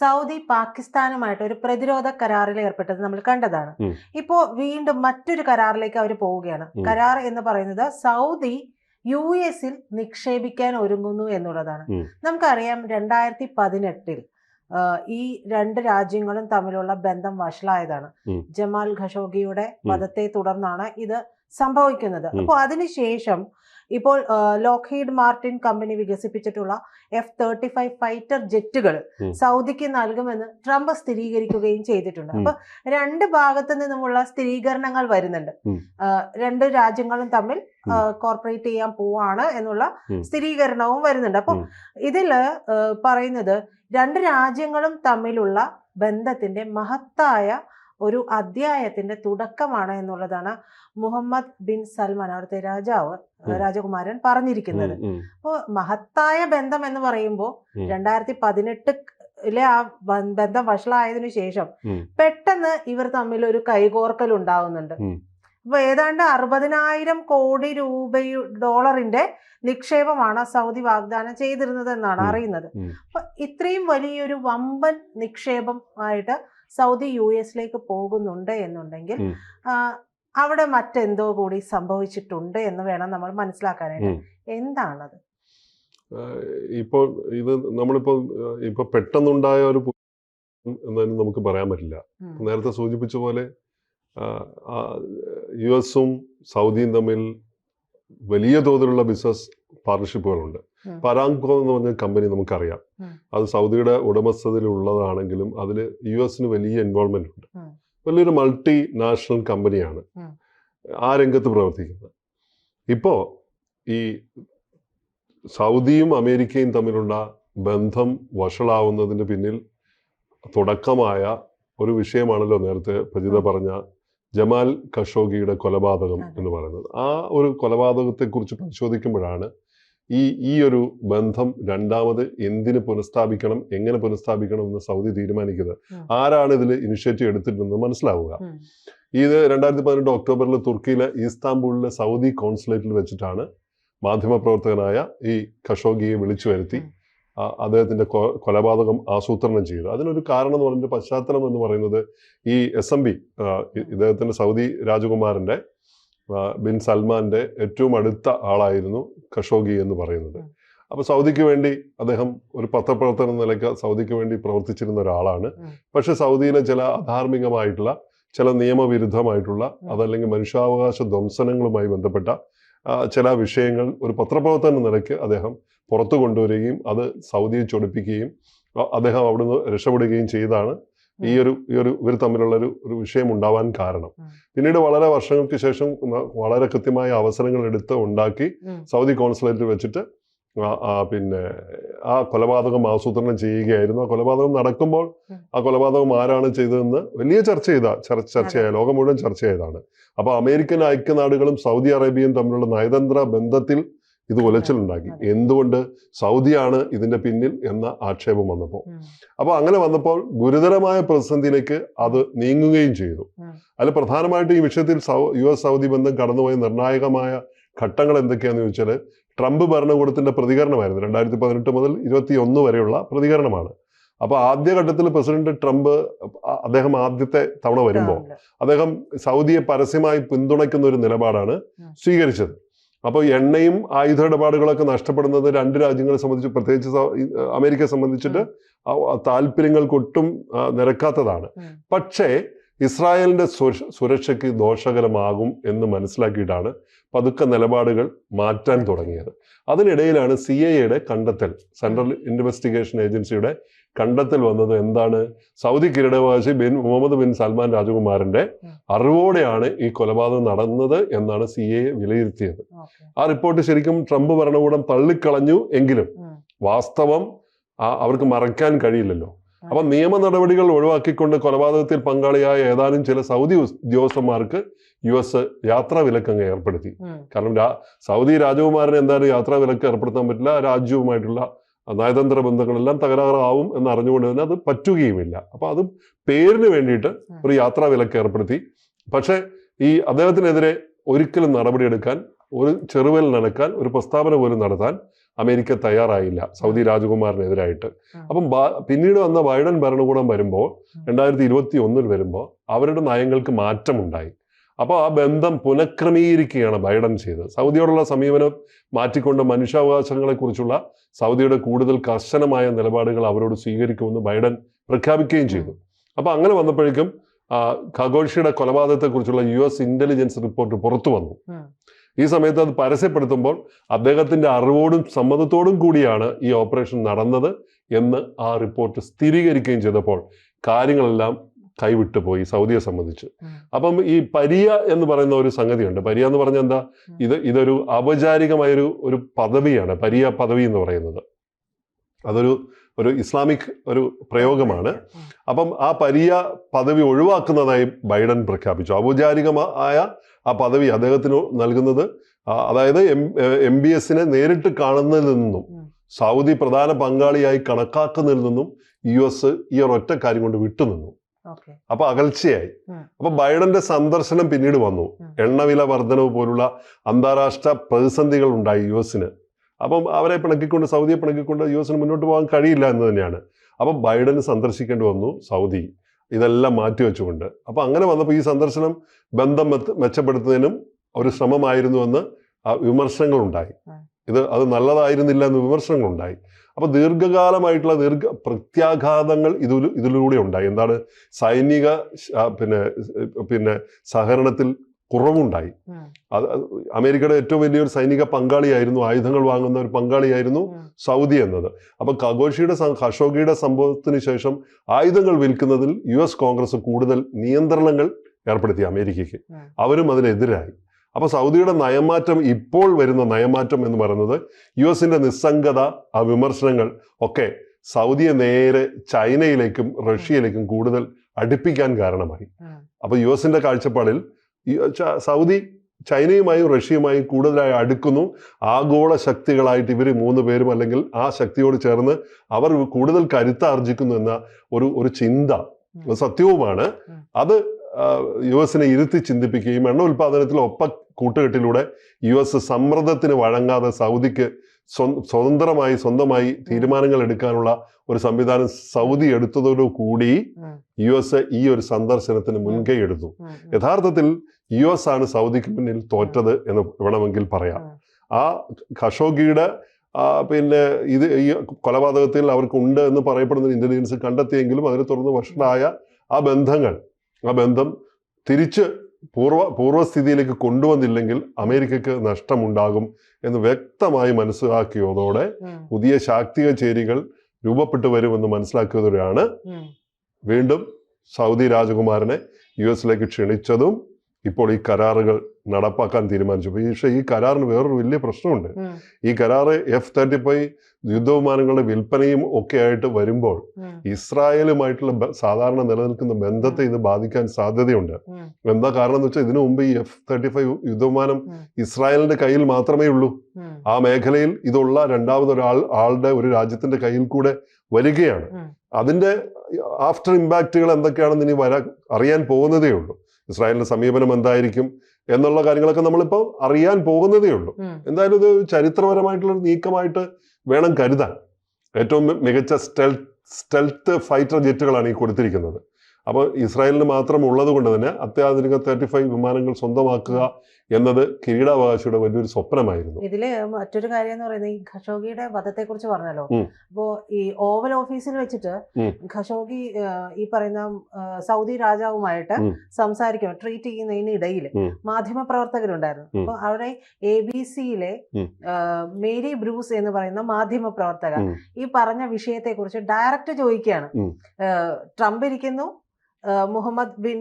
Saudi പാകിസ്ഥാനുമായിട്ട് ഒരു പ്രതിരോധ കരാറിൽ ഏർപ്പെട്ടത് നമ്മൾ കണ്ടതാണ്. ഇപ്പോ വീണ്ടും മറ്റൊരു കരാറിലേക്ക് അവർ പോവുകയാണ്. കരാർ എന്ന് പറയുന്നത് സൗദി യു എസിൽ നിക്ഷേപിക്കാൻ ഒരുങ്ങുന്നു എന്നുള്ളതാണ്. നമുക്കറിയാം രണ്ടായിരത്തി പതിനെട്ടിൽ ഈ രണ്ട് രാജ്യങ്ങളും തമ്മിലുള്ള ബന്ധം വഷളായതാണ്. ജമാൽ ഖഷോഗിയുടെ. വധത്തെ തുടർന്നാണ് ഇത് സംഭവിക്കുന്നത്. അപ്പോൾ അതിനുശേഷം ഇപ്പോൾ ലോക്ഹീഡ് മാർട്ടിൻ കമ്പനി വികസിപ്പിച്ചിട്ടുള്ള എഫ് തേർട്ടി ഫൈവ് ഫൈറ്റർ ജെറ്റുകൾ സൗദിക്ക് നൽകുമെന്ന് ട്രംപ് സ്ഥിരീകരിക്കുകയും ചെയ്തിട്ടുണ്ട്. അപ്പൊ രണ്ട് ഭാഗത്തു നിന്നുമുള്ള സ്ഥിരീകരണങ്ങൾ വരുന്നുണ്ട്. രണ്ട് രാജ്യങ്ങളും തമ്മിൽ കോർപ്പറേറ്റ് ചെയ്യാൻ പോവാണ് എന്നുള്ള സ്ഥിരീകരണവും വരുന്നുണ്ട്. അപ്പൊ ഇതിൽ പറയുന്നത് രണ്ട് രാജ്യങ്ങളും തമ്മിലുള്ള ബന്ധത്തിന്റെ മഹത്തായ ഒരു അധ്യായത്തിന്റെ തുടക്കമാണ് എന്നുള്ളതാണ് മുഹമ്മദ് ബിൻ സൽമാൻ അവിടുത്തെ രാജാവ് രാജകുമാരൻ പറഞ്ഞിരിക്കുന്നത്. അപ്പോൾ മഹത്തായ ബന്ധം എന്ന് പറയുമ്പോൾ രണ്ടായിരത്തി പതിനെട്ട് ിലെ ആ ബന്ധം വഷളായതിനു ശേഷം പെട്ടെന്ന് ഇവർ തമ്മിൽ ഒരു കൈകോർക്കൽ ഉണ്ടാവുന്നുണ്ട്. അപ്പൊ ഏതാണ്ട് അറുപതിനായിരം കോടി രൂപ ഡോളറിന്റെ നിക്ഷേപമാണ് സൗദി വാഗ്ദാനം ചെയ്തിരുന്നത് എന്നാണ് അറിയുന്നത്. അപ്പൊ ഇത്രയും വലിയൊരു വമ്പൻ നിക്ഷേപം ആയിട്ട് സൗദി യു എസിലേക്ക് പോകുന്നുണ്ട് എന്നുണ്ടെങ്കിൽ അവിടെ മറ്റെന്തോ കൂടി സംഭവിച്ചിട്ടുണ്ട് എന്ന് വേണം നമ്മൾ മനസ്സിലാക്കാനായിട്ട്. എന്താണത്? ഇപ്പോൾ ഇത് നമ്മളിപ്പോൾ ഇപ്പൊ പെട്ടെന്നുണ്ടായ ഒരു പു- നമുക്ക് പറയാൻ പറ്റില്ല. നേരത്തെ സൂചിപ്പിച്ച പോലെ യു എസും സൗദിയും തമ്മിൽ വലിയ തോതിലുള്ള ബിസിനസ് പാർട്ണർഷിപ്പുകളുണ്ട്. പരാങ്കോ എന്ന് പറഞ്ഞ കമ്പനി നമുക്കറിയാം. അത് സൗദിയുടെ ഉടമസ്ഥതയിലുള്ളതാണെങ്കിലും അതിൽ യു എസിന് വലിയ ഇൻവോൾവ്മെന്റ് ഉണ്ട്. വലിയൊരു മൾട്ടി നാഷണൽ കമ്പനിയാണ് ആ രംഗത്ത് പ്രവർത്തിക്കുന്നത്. ഇപ്പോൾ ഈ സൗദിയും അമേരിക്കയും തമ്മിലുള്ള ബന്ധം വഷളാവുന്നതിന് പിന്നിൽ തുടക്കമായ ഒരു വിഷയമാണല്ലോ നേരത്തെ പ്രജിത പറഞ്ഞ ജമാൽ ഖഷോഗിയുടെ കൊലപാതകം എന്ന് പറയുന്നത്. ആ ഒരു കൊലപാതകത്തെക്കുറിച്ച് പരിശോധിക്കുമ്പോഴാണ് ഈ ഈ ഒരു ബന്ധം രണ്ടാമത് എന്തിന് പുനഃസ്ഥാപിക്കണം എങ്ങനെ പുനഃസ്ഥാപിക്കണം എന്ന് സൗദി തീരുമാനിക്കുന്നത്. ആരാണ് ഇതിൽ ഇനിഷ്യേറ്റീവ് എടുത്തിട്ടുണ്ടെന്ന് മനസ്സിലാവുക. ഇത് രണ്ടായിരത്തി പതിനെട്ട് ഒക്ടോബറിൽ തുർക്കിയിലെ ഇസ്താംബൂളിലെ സൗദി കോൺസുലേറ്റിൽ വെച്ചിട്ടാണ് മാധ്യമപ്രവർത്തകനായ ഈ ഖഷോഗിയെ വിളിച്ചു വരുത്തി. കൊ- കൊലപാതകം ആസൂത്രണം ചെയ്തു അതിനൊരു കാരണം എന്ന് പറയുന്നത് പശ്ചാത്തലം എന്ന് പറയുന്നത് ഈ എസ് എം ബി ഇദ്ദേഹത്തിന്റെ സൗദി രാജകുമാരന്റെ ബിൻ സൽമാന്റെ ഏറ്റവും അടുത്ത ആളായിരുന്നു ഖഷോഗി എന്ന് പറയുന്നത്. അപ്പോൾ അപ്പൊ സൗദിക്ക് വേണ്ടി അദ്ദേഹം ഒരു പത്രപ്രവർത്തകൻ നിലയ്ക്ക് സൗദിക്ക് വേണ്ടി പ്രവർത്തിച്ചിരുന്ന ഒരാളാണ്. പക്ഷെ സൗദിയിലെ ചില അധാർമികമായിട്ടുള്ള ചില നിയമവിരുദ്ധമായിട്ടുള്ള അതല്ലെങ്കിൽ മനുഷ്യാവകാശ ധ്വംസനങ്ങളുമായി ബന്ധപ്പെട്ട ചില വിഷയങ്ങൾ ഒരു പത്രപ്രവർത്തന നിലയ്ക്ക് അദ്ദേഹം പുറത്തു കൊണ്ടുവരികയും അത് സൗദിയെ ചൊടിപ്പിക്കുകയും അദ്ദേഹം അവിടുന്ന് രക്ഷപ്പെടുകയും ചെയ്താണ് ഈ ഒരു ഈ ഒരു ഇവർ തമ്മിലുള്ള ഒരു ഒരു വിഷയം ഉണ്ടാവാൻ കാരണം. പിന്നീട് വളരെ വർഷങ്ങൾക്ക് ശേഷം വളരെ കൃത്യമായ അവസരങ്ങൾ എടുത്ത് ഉണ്ടാക്കി സൗദി കോൺസുലേറ്റിൽ വെച്ചിട്ട് പിന്നെ ആ കൊലപാതകം ആസൂത്രണം ചെയ്യുകയായിരുന്നു. ആ കൊലപാതകം നടക്കുമ്പോൾ ആ കൊലപാതകം ആരാണ് ചെയ്തതെന്ന് വലിയ ചർച്ച ചെയ്ത ചർച്ച ചർച്ചയായ ലോകം മുഴുവൻ ചർച്ച ചെയ്തതാണ്. അപ്പോൾ അമേരിക്കൻ ഐക്യനാടുകളും സൗദി അറേബ്യയും തമ്മിലുള്ള നയതന്ത്ര ബന്ധത്തിൽ ഇത് ഉലച്ചിലുണ്ടാക്കി അതെ. എന്തുകൊണ്ട് സൗദിയാണ് ഇതിന്റെ പിന്നിൽ എന്ന ആക്ഷേപം വന്നപ്പോൾ. അപ്പോൾ അങ്ങനെ വന്നപ്പോൾ ഗുരുതരമായ പ്രതിസന്ധിയിലേക്ക് അത് നീങ്ങുകയും ചെയ്തു. അല്ല അതിൽ പ്രധാനമായിട്ടും ഈ വിഷയത്തിൽ യു എസ് സൗദി ബന്ധം കടന്നുപോയ നിർണായകമായ ഘട്ടങ്ങൾ എന്തൊക്കെയാണെന്ന് ചോദിച്ചാൽ ട്രംപ് ഭരണകൂടത്തിന്റെ പ്രതികരണമായിരുന്നു രണ്ടായിരത്തി പതിനെട്ട് മുതൽ ഇരുപത്തി ഒന്ന് വരെയുള്ള പ്രതികരണമാണ്. അപ്പോൾ ആദ്യഘട്ടത്തിൽ പ്രസിഡന്റ് ട്രംപ് അദ്ദേഹം ആദ്യത്തെ തവണ വരുമ്പോൾ അദ്ദേഹം സൗദിയെ പരസ്യമായി പിന്തുണയ്ക്കുന്ന ഒരു നിലപാടാണ്. സ്വീകരിച്ചത്. അപ്പോൾ എണ്ണയും ആയുധ ഇടപാടുകളൊക്കെ നഷ്ടപ്പെടുന്നത് രണ്ട് രാജ്യങ്ങളെ സംബന്ധിച്ച് പ്രത്യേകിച്ച് അമേരിക്കയെ സംബന്ധിച്ചിട്ട് താല്പര്യങ്ങൾക്കൊട്ടും നിരക്കാത്തതാണ്. പക്ഷേ ഇസ്രായേലിന്റെ സുരക്ഷ- സുരക്ഷയ്ക്ക് ദോഷകരമാകും എന്ന് മനസ്സിലാക്കിയിട്ടാണ് പതുക്കെ നിലപാടുകൾ മാറ്റാൻ തുടങ്ങിയത്. അതിനിടയിലാണ് സി എ എയുടെ കണ്ടെത്തൽ സെൻട്രൽ ഇൻവെസ്റ്റിഗേഷൻ ഏജൻസിയുടെ കണ്ടെത്തൽ വന്നത് എന്താണ്? സൗദി കിരീടവാസി ബിൻ മുഹമ്മദ് ബിൻ സൽമാൻ രാജകുമാരന്റെ അറിവോടെയാണ് ഈ കൊലപാതകം നടന്നത് എന്നാണ് സി എ വിലയിരുത്തിയത്. ആ റിപ്പോർട്ട് ശരിക്കും ട്രംപ് ഭരണകൂടം തള്ളിക്കളഞ്ഞു എങ്കിലും വാസ്തവം അവർക്ക് മറയ്ക്കാൻ കഴിയില്ലല്ലോ. അപ്പൊ നിയമ നടപടികൾ ഒഴിവാക്കിക്കൊണ്ട് കൊലപാതകത്തിൽ പങ്കാളിയായ ഏതാനും ചില സൗദി ഉദ്യോഗസ്ഥന്മാർക്ക് യു എസ് യാത്രാ വിലക്കങ്ങ് ഏർപ്പെടുത്തി. കാരണം സൗദി രാജകുമാരന് എന്തായാലും യാത്രാ വിലക്ക് ഏർപ്പെടുത്താൻ പറ്റില്ല. രാജ്യവുമായിട്ടുള്ള നയതന്ത്ര ബന്ധങ്ങളെല്ലാം തകരാറാവും എന്ന് അറിഞ്ഞുകൊണ്ട് തന്നെ അത് പറ്റുകയുമില്ല. അപ്പൊ അത് പേരിന് വേണ്ടിയിട്ട് ഒരു യാത്രാ വിലക്ക് ഏർപ്പെടുത്തി. പക്ഷേ ഈ അദ്ദേഹത്തിനെതിരെ ഒരിക്കലും നടപടിയെടുക്കാൻ ഒരു ചെറുവിൽ നടക്കാൻ ഒരു പ്രസ്താവന പോലും നടത്താൻ അമേരിക്ക തയ്യാറായില്ല. സൗദി രാജകുമാരനെതിരായിട്ട്. ഉം. അപ്പം പിന്നീട് വന്ന ബൈഡൻ ഭരണകൂടം വരുമ്പോൾ. രണ്ടായിരത്തി ഇരുപത്തി ഒന്നിൽ വരുമ്പോൾ അവരുടെ നയങ്ങൾക്ക് മാറ്റമുണ്ടായി. അപ്പോൾ ആ ബന്ധം പുനഃക്രമീകരിക്കുകയാണ് ബൈഡൻ ചെയ്തത്. സൗദിയോടുള്ള സമീപനം മാറ്റിക്കൊണ്ട് മനുഷ്യാവകാശങ്ങളെക്കുറിച്ചുള്ള സൗദിയുടെ കൂടുതൽ കർശനമായ നിലപാടുകൾ അവരോട് സ്വീകരിക്കുമെന്ന് ബൈഡൻ പ്രഖ്യാപിക്കുകയും ചെയ്തു. അപ്പോൾ അങ്ങനെ വന്നപ്പോഴേക്കും ഖഗോഷിയുടെ കൊലപാതകത്തെക്കുറിച്ചുള്ള യു എസ് ഇന്റലിജൻസ് റിപ്പോർട്ട് പുറത്തു വന്നു. ഈ സമയത്ത് അത് പരസ്യപ്പെടുത്തുമ്പോൾ അദ്ദേഹത്തിന്റെ അറിവോടും സമ്മതത്തോടും കൂടിയാണ് ഈ ഓപ്പറേഷൻ നടന്നത് എന്ന് ആ റിപ്പോർട്ട് സ്ഥിരീകരിക്കുകയും ചെയ്തപ്പോൾ കാര്യങ്ങളെല്ലാം കൈവിട്ടു പോയി സൗദിയെ സംബന്ധിച്ച്. അപ്പം ഈ പരിയ എന്ന് പറയുന്ന ഒരു സംഗതിയുണ്ട്. പരിയ എന്ന് പറഞ്ഞാൽ എന്താ? ഇത് ഇതൊരു ഔപചാരികമായൊരു ഒരു പദവിയാണ്. പരിയ പദവി എന്ന് പറയുന്നത്. അതൊരു ഒരു ഇസ്ലാമിക് ഒരു പ്രയോഗമാണ്. അപ്പം ആ പരിയ പദവി ഒഴിവാക്കുന്നതായി ബൈഡൻ പ്രഖ്യാപിച്ചു. ഔപചാരികമായ ആ പദവി അദ്ദേഹത്തിന് നൽകുന്നത് അതായത് എം എം ബി എസിനെ നേരിട്ട് കാണുന്നതിൽ നിന്നും സൗദി പ്രധാന പങ്കാളിയായി കണക്കാക്കുന്നതിൽ നിന്നും യു എസ് ഈ ഒരൊറ്റ കാര്യം കൊണ്ട് വിട്ടുനിന്നു അപ്പൊ അകൽച്ചയായി. അപ്പൊ ബൈഡന്റെ സന്ദർശനം പിന്നീട് വന്നു. എണ്ണവില വർധനവ് പോലുള്ള അന്താരാഷ്ട്ര പ്രതിസന്ധികൾ ഉണ്ടായി യു എസിന്. അപ്പം അവരെ പിണക്കിക്കൊണ്ട് സൗദിയെ പിണക്കിക്കൊണ്ട് യു എസിന് മുന്നോട്ട് പോകാൻ കഴിയില്ല എന്ന് തന്നെയാണ്. അപ്പം ബൈഡന് സന്ദർശിക്കേണ്ടി വന്നു സൗദി. ഇതെല്ലാം മാറ്റിവെച്ചുകൊണ്ട് അപ്പോൾ അങ്ങനെ വന്നപ്പോൾ ഈ സന്ദർശനം ബന്ധം മെച്ച- മെച്ചപ്പെടുത്തുന്നതിനും ഒരു ശ്രമമായിരുന്നുവെന്ന് എന്ന് വിമർശനങ്ങളുണ്ടായി. ഇത് അത് നല്ലതായിരുന്നില്ല എന്ന് വിമർശനങ്ങളുണ്ടായി. അപ്പോൾ ദീർഘകാലമായിട്ടുള്ള ദീർഘ പ്രത്യാഘാതങ്ങൾ ഇതിൽ ഇതിലൂടെ ഉണ്ടായി. എന്താണ്? സൈനിക പിന്നെ പിന്നെ സഹകരണത്തിൽ കുറവുണ്ടായി. അത് അമേരിക്കയുടെ ഏറ്റവും വലിയൊരു സൈനിക പങ്കാളിയായിരുന്നു ആയുധങ്ങൾ വാങ്ങുന്ന ഒരു പങ്കാളിയായിരുന്നു സൗദി എന്നത്. അപ്പൊ ഖഗോഷിയുടെ ഖഷോഗിയുടെ സംഭവത്തിന് ശേഷം ആയുധങ്ങൾ വിൽക്കുന്നതിൽ യു എസ് കോൺഗ്രസ് കൂടുതൽ നിയന്ത്രണങ്ങൾ ഏർപ്പെടുത്തി അമേരിക്കയ്ക്ക്. അവരും അതിനെതിരായി. അപ്പൊ സൗദിയുടെ നയമാറ്റം ഇപ്പോൾ വരുന്ന നയമാറ്റം എന്ന് പറയുന്നത് യു എസിന്റെ നിസ്സംഗത ആ വിമർശനങ്ങൾ ഒക്കെ സൗദിയെ നേരെ ചൈനയിലേക്കും റഷ്യയിലേക്കും കൂടുതൽ അടുപ്പിക്കാൻ കാരണമായി. അപ്പോൾ അപ്പൊ യു എസിന്റെ കാഴ്ചപ്പാടിൽ ഈ സൗദി ചൈനയുമായും റഷ്യയുമായും കൂടുതലായി അടുക്കുന്നു. ആഗോള ശക്തികളായിട്ട് ഇവർ മൂന്ന് പേരും അല്ലെങ്കിൽ ആ ശക്തിയോട് ചേർന്ന് അവർ കൂടുതൽ കരുത്താർജിക്കുന്നു എന്ന ഒരു ഒരു ചിന്ത സത്യവുമാണ്. അത് യു എസിനെ ഇരുത്തി ചിന്തിപ്പിക്കുകയും എണ്ണ ഉൽപാദനത്തിൽ ഒപ്പ കൂട്ടുകെട്ടിലൂടെ യു എസ് സമ്മർദ്ദത്തിന് വഴങ്ങാതെ സൗദിക്ക് സ്വതന്ത്രമായി സ്വന്തമായി തീരുമാനങ്ങൾ എടുക്കാനുള്ള ഒരു സംവിധാനം സൗദി എടുത്തതോടുകൂടി കൂടി യു എസ് ഈ ഒരു സന്ദർശനത്തിന് മുൻകൈ എടുത്തു. യഥാർത്ഥത്തിൽ യു എസ് ആണ് സൗദിക്ക് മുന്നിൽ തോറ്റത് എന്ന് വേണമെങ്കിൽ പറയാം. ആ ഖഷോഗിയുടെ പിന്നെ ഇത് ഈ കൊലപാതകത്തിൽ അവർക്ക് ഉണ്ട് എന്ന് പറയപ്പെടുന്ന ഇന്റലിജൻസ് കണ്ടെത്തിയെങ്കിലും അതിനെ തുടർന്ന് വർഷമായ ആ ബന്ധങ്ങൾ ആ ബന്ധം തിരിച്ച് പൂർവ പൂർവസ്ഥിതിയിലേക്ക് കൊണ്ടുവന്നില്ലെങ്കിൽ അമേരിക്കക്ക് നഷ്ടമുണ്ടാകും എന്ന് വ്യക്തമായി മനസ്സിലാക്കിയതോടെ. പുതിയ ശാക്തിക ചേരികൾ രൂപപ്പെട്ടു വരുമെന്ന് മനസ്സിലാക്കിയതോടെയാണ് വീണ്ടും സൗദി രാജകുമാരനെ യു എസിലേക്ക് ക്ഷണിച്ചതും ഇപ്പോൾ ഈ കരാറുകൾ നടപ്പാക്കാൻ തീരുമാനിച്ചു. പക്ഷേ ഈ കരാറിന് വേറൊരു വലിയ പ്രശ്നമുണ്ട്. ഈ കരാറ് എഫ് തേർട്ടി ഫൈവ് യുദ്ധവിമാനങ്ങളുടെ വിൽപ്പനയും ഒക്കെ ആയിട്ട് വരുമ്പോൾ ഇസ്രായേലുമായിട്ടുള്ള സാധാരണ നിലനിൽക്കുന്ന ബന്ധത്തെ ഇത് ബാധിക്കാൻ സാധ്യതയുണ്ട്. എന്താ കാരണം എന്ന് വെച്ചാൽ ഇതിനു മുമ്പ് ഈ എഫ് തേർട്ടി ഫൈവ് യുദ്ധവിമാനം ഇസ്രായേലിന്റെ കയ്യിൽ മാത്രമേ ഉള്ളൂ. ആ മേഖലയിൽ ഇതുള്ള രണ്ടാമതൊരാൾ ആളുടെ ഒരു രാജ്യത്തിന്റെ കയ്യിൽ കൂടെ വരികയാണ്. അതിന്റെ ആഫ്റ്റർ ഇമ്പാക്റ്റുകൾ എന്തൊക്കെയാണെന്ന് ഇനി വരാൻ അറിയാൻ പോകുന്നതേ ഉള്ളൂ. ഇസ്രായേലിന്റെ സമീപനം എന്തായിരിക്കും എന്നുള്ള കാര്യങ്ങളൊക്കെ നമ്മളിപ്പോൾ അറിയാൻ പോകുന്നതേ ഉള്ളൂ. എന്തായാലും ഇത് ചരിത്രപരമായിട്ടുള്ള നീക്കമായിട്ട് വേണം കരുതാൻ. ഏറ്റവും മികച്ച സ്റ്റെൽ സ്റ്റെൽത്ത് ഫൈറ്റർ ജെറ്റുകളാണ് ഈ കൊടുത്തിരിക്കുന്നത്. അപ്പോൾ ഇസ്രായേലിന് മാത്രം ഉള്ളത് കൊണ്ട് തന്നെ അത്യാധുനിക തേർട്ടി ഫൈവ് വിമാനങ്ങൾ സ്വന്തമാക്കുക എന്നത് കിരീടാവകാശിയുടെ വലിയൊരു സ്വപ്നമായിരുന്നു ഇതിൽ മറ്റൊരു കാര്യം എന്ന് പറയുന്നത് ഈ ഖഷോഗിയുടെ വധത്തെ കുറിച്ച് പറഞ്ഞല്ലോ. അപ്പോ ഈ ഓവൽ ഓഫീസിൽ വെച്ചിട്ട്. ഖഷോഗി ഈ പറയുന്ന സൗദി രാജാവുമായിട്ട്. സംസാരിക്കും ട്രീറ്റ് ചെയ്യുന്നതിനിടയിൽ ഇടയിൽ മാധ്യമ പ്രവർത്തകരുണ്ടായിരുന്നു. അപ്പൊ അവിടെ എ ബി സിയിലെ മേരി ബ്രൂസ് എന്ന് പറയുന്ന മാധ്യമ പ്രവർത്തക ഈ പറഞ്ഞ വിഷയത്തെ കുറിച്ച് ഡയറക്റ്റ് ചോദിക്കുകയാണ് ട്രംപ് ഇരിക്കുന്നു മുഹമ്മദ് ബിൻ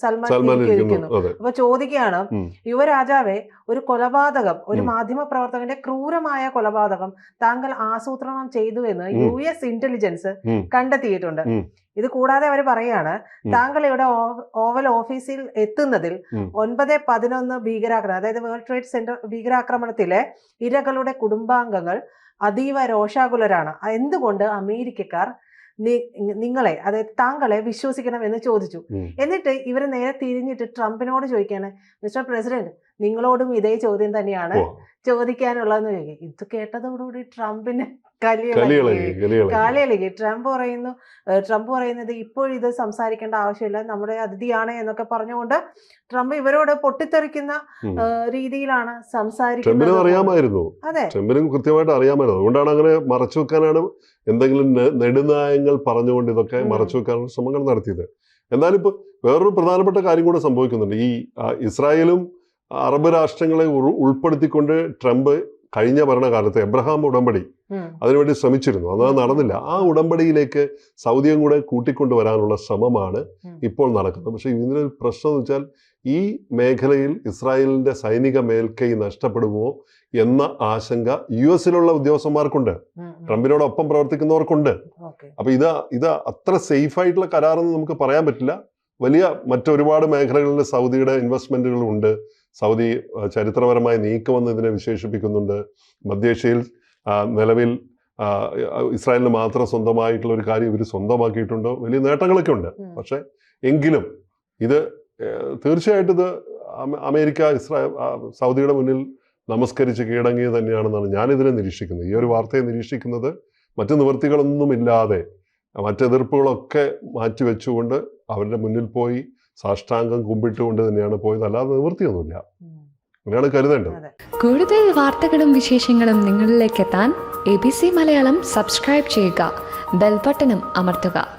സൽമാൻ ഇരിക്കുന്നു. അപ്പൊ ചോദിക്കുകയാണ് യുവരാജാവെ ഒരു കൊലപാതകം ഒരു മാധ്യമ പ്രവർത്തകന്റെ ക്രൂരമായ കൊലപാതകം താങ്കൾ ആസൂത്രണം ചെയ്തു എന്ന്. യു എസ് ഇന്റലിജൻസ് കണ്ടെത്തിയിട്ടുണ്ട്. ഇത് കൂടാതെ അവർ പറയാണ് താങ്കൾ ഇവിടെ ഓവൽ ഓഫീസിൽ എത്തുന്നതിൽ. ഒൻപത് പതിനൊന്ന് ഭീകരാക്രമണം അതായത് വേൾഡ് ട്രേഡ് സെന്റർ ഭീകരാക്രമണത്തിലെ ഇരകളുടെ കുടുംബാംഗങ്ങൾ അതീവ രോഷാകുലരാണ്. എന്തുകൊണ്ട് അമേരിക്കക്കാർ നിങ്ങളെ അതായത് താങ്കളെ വിശ്വസിക്കണം എന്ന് ചോദിച്ചു. എന്നിട്ട് ഇവരെ നേരെ തിരിഞ്ഞിട്ട് ട്രംപിനോട് ചോദിക്കാണ് മിസ്റ്റർ പ്രസിഡന്റ് നിങ്ങളോടും ഇതേ ചോദ്യം തന്നെയാണ് ചോദിക്കാനുള്ളതെന്ന് ചോദിക്കും. ഇത് കേട്ടതോടുകൂടി ട്രംപിന് കാലിയല്ലെങ്കിൽ ട്രംപ് പറയുന്നു ട്രംപ് പറയുന്നത് ഇപ്പോൾ ഇത് സംസാരിക്കേണ്ട ആവശ്യമില്ല. നമ്മുടെ അതിഥിയാണ് എന്നൊക്കെ പറഞ്ഞുകൊണ്ട് ട്രംപ് ഇവരോട് പൊട്ടിത്തെറിക്കുന്ന രീതിയിലാണ് സംസാരിക്കുന്നത്. അറിയാമായിരുന്നു. അതെ. ട്രംപിനും കൃത്യമായിട്ട് അറിയാമായിരുന്നു. അതുകൊണ്ടാണ് അങ്ങനെ മറച്ചു വെക്കാനാണ് എന്തെങ്കിലും നെടുനായങ്ങൾ പറഞ്ഞുകൊണ്ട് ഇതൊക്കെ. മറച്ചു വെക്കാനുള്ള ശ്രമങ്ങൾ നടത്തിയത്. എന്നാലും ഇപ്പൊ വേറൊരു പ്രധാനപ്പെട്ട കാര്യം കൂടെ സംഭവിക്കുന്നുണ്ട്. ഈ ഇസ്രായേലും അറബ് രാഷ്ട്രങ്ങളെ ഉൾ- ഉൾപ്പെടുത്തിക്കൊണ്ട് ട്രംപ് കഴിഞ്ഞ ഭരണകാലത്ത് എബ്രഹാം ഉടമ്പടി അതിനുവേണ്ടി ശ്രമിച്ചിരുന്നു. അത് നടന്നില്ല. ആ ഉടമ്പടിയിലേക്ക് സൗദിയും കൂടെ കൂട്ടിക്കൊണ്ടുവരാനുള്ള ശ്രമമാണ് ഇപ്പോൾ നടക്കുന്നത്. പക്ഷേ ഇതിനൊരു പ്രശ്നം എന്ന് വെച്ചാൽ ഈ മേഖലയിൽ ഇസ്രായേലിന്റെ സൈനിക മേൽക്കൈ നഷ്ടപ്പെടുമോ എന്ന ആശങ്ക യു എസിലുള്ള ഉദ്യോഗസ്ഥന്മാർക്കുണ്ട്. ട്രംപിനോടൊപ്പം പ്രവർത്തിക്കുന്നവർക്കുണ്ട്. അപ്പൊ ഇത് ഇത് അത്ര സേഫ് ആയിട്ടുള്ള കരാറെന്ന് നമുക്ക് പറയാൻ പറ്റില്ല. വലിയ മറ്റൊരുപാട് മേഖലകളിൽ സൗദിയുടെ ഇൻവെസ്റ്റ്മെന്റുകൾ ഉണ്ട്. സൗദി ചരിത്രപരമായി നീക്കമെന്ന് ഇതിനെ വിശേഷിപ്പിക്കുന്നുണ്ട്. മധ്യേഷ്യയിൽ നിലവിൽ ഇസ്രായേലിന് മാത്രം സ്വന്തമായിട്ടുള്ള ഒരു കാര്യം ഇവർ സ്വന്തമാക്കിയിട്ടുണ്ട്. വലിയ നേട്ടങ്ങളൊക്കെ ഉണ്ട്. പക്ഷേ എങ്കിലും ഇത് തീർച്ചയായിട്ടും ഇത് അമേരിക്ക ഇസ്രായേൽ സൗദിയുടെ മുന്നിൽ നമസ്കരിച്ച് കീഴടങ്ങിയത് തന്നെയാണെന്നാണ് ഞാനിതിനെ നിരീക്ഷിക്കുന്നത്. ഈ ഒരു വാർത്തയെ നിരീക്ഷിക്കുന്നത് മറ്റു നിവൃത്തികളൊന്നുമില്ലാതെ മറ്റെതിർപ്പുകളൊക്കെ മാറ്റിവെച്ചുകൊണ്ട് അവരുടെ മുന്നിൽ പോയി സാഷ്ടാംഗം കുമ്പിട്ടുകൊണ്ട് തന്നെയാണ് പോയത്. അല്ലാതെ നിവൃത്തിയൊന്നുമില്ല. അങ്ങനെയാണ് കരുതേണ്ടത്. കൂടുതൽ വാർത്തകളും വിശേഷങ്ങളും നിങ്ങളിലേക്ക് എത്താൻ A B C Malayalam subscribe ചെയ്യുക. ബെൽബട്ടനും അമർത്തുക.